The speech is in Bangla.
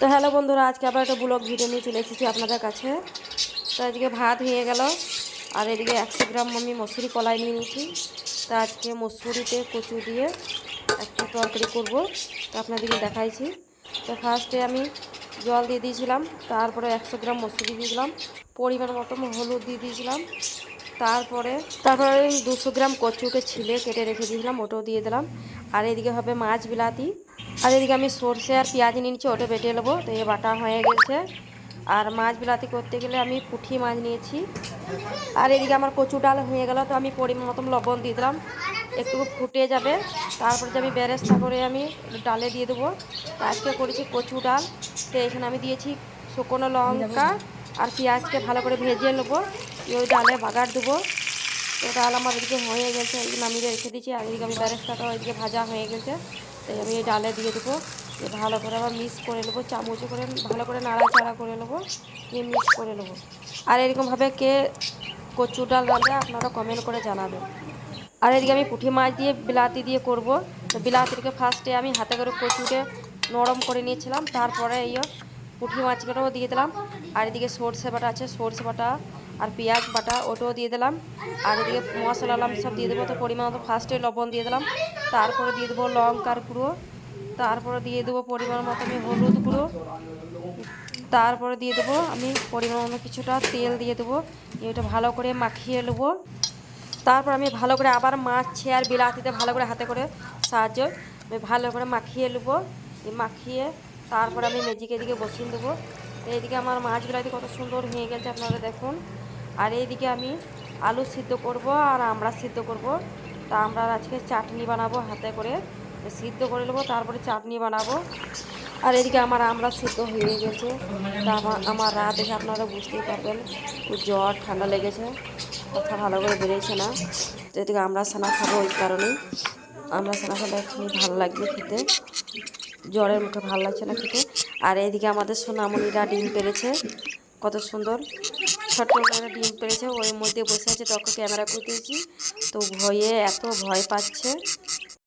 তো হ্যালো বন্ধুরা, আজকে আবার একটা ব্লগ ভিডিও নিয়ে চলে এসেছি আপনাদের কাছে। তো আজকে ভাত হয়ে গেল, আর এদিকে একশো গ্রাম আমি মসুরি কলাই নিয়ে নিয়েছি। তো আজকে মসুরিতে কচু দিয়ে একটা তরকারি করব, তো আপনাদেরকে দেখাইছি। তো ফার্স্টে আমি জল দিয়ে দিয়েছিলাম, তারপরে একশো গ্রাম মসুরি দিয়ে দিলাম, পরিমাণ মতো হলুদ দিয়ে দিয়েছিলাম। তারপরে তারপরে দুশো গ্রাম কচুকে ছিলে কেটে রেখে দিয়েছিলাম, ওটাও দিয়ে দিলাম। আর এদিকে হবে মাছ বিলাতি। আর এদিকে আমি সর্ষে আর পেঁয়াজ নিয়েছি, ওটা বেটে নেব। তো এই বাটা হয়ে গেছে। আর মাছ বিলাতি করতে গেলে আমি পুঁটি মাছ নিয়েছি। আর এদিকে আমার কচু ডাল হয়ে গেল, তো আমি পরিমাণ মতন লবণ দিয়ে দিলাম। একটু ফুটে যাবে। তারপরে যে আমি বেরেস্তা করে আমি ডালে দিয়ে দেবো। আজকে করেছি কচু ডাল। তো এখানে আমি দিয়েছি শুকনো লঙ্কা আর পেঁয়াজকে ভালো করে ভেজে নেব। ওই ডালে বাগার দেবো। তো ডাল আমার এদিকে হয়ে গেছে এদিকে নামিয়ে রেখে দিয়েছি, আর এদিকে আমি বেরেস্তাটাও এদিকে ভাজা হয়ে গেছে, তাই আমি এই ডালে দিয়ে দেবো। ভালো করে আবার মিক্স করে নেব, চামচে করে, ভালো করে নাড়াচাড়া করে নেব, দিয়ে মিক্স করে নেব। আর এরকমভাবে কে কচু ডাল রাঁধে আপনারা কমেন্ট করে জানাবেন। আর এদিকে আমি পুঁটি মাছ দিয়ে বিলাতি দিয়ে করব। তো বিলাতিকে ফার্স্টে আমি হাতে করে কচুকে নরম করে নিয়েছিলাম, তারপরে এই পুঁটি মাছগুলোও দিয়ে দিলাম। আর এদিকে সর্ষে বাটা আছে, সর্ষে বাটা আর পেঁয়াজ বাটা, ওটাও দিয়ে দিলাম। আর এদিকে মশলা আলাম সব দিয়ে দেবো, তো পরিমাণ মতো ফার্স্টে লবণ দিয়ে দিলাম। তারপরে দিয়ে দেবো লঙ্কার গুঁড়ো। তারপরে দিয়ে দেবো পরিমাণ মতো আমি হলুদ গুঁড়ো। তারপরে দিয়ে দেবো আমি পরিমাণ মতো কিছুটা তেল দিয়ে দেবো। এটা ভালো করে মাখিয়ে নেব। তারপর আমি ভালো করে আবার মাছে আর বিলাতিতে ভালো করে হাতে করে সাহায্য, আমি ভালো করে মাখিয়ে নেব। মাখিয়ে তারপর আমি মেজিকে এদিকে বসিয়ে দেবো। এইদিকে আমার মাছগুলো কত সুন্দর হয়ে গেছে আপনারা দেখুন। আর এইদিকে আমি আলু সিদ্ধ করব আর আমরা সিদ্ধ করব। তা আমরা আজকে চাটনি বানাবো হাতে করে। সিদ্ধ করে নেব, তারপরে চাটনি বানাবো। আর এদিকে আমার আমরা সিদ্ধ হয়ে গেছে। তা আমার রাত দেখে আপনারা বুঝতেই পারবেন, খুব জ্বর, ঠান্ডা লেগেছে। কথা ভালো করে বেরিয়েছে না। তো এদিকে আমরা সানা খাব ওই কারণেই। আমরা সানা খেলে এখানে ভালো লাগবে খেতে। জ্বরের মুখে ভালো লাগছে না খেতে। আর এদিকে আমাদের সোনামণিরা ডিম পেরেছে। কত সুন্দর। ছোট্ট করে ডিম পেরেছে। ওই মধ্যে বসে আছে তখন ক্যামেরা করতেছি তো ভয়ে এত ভয় পাচ্ছে।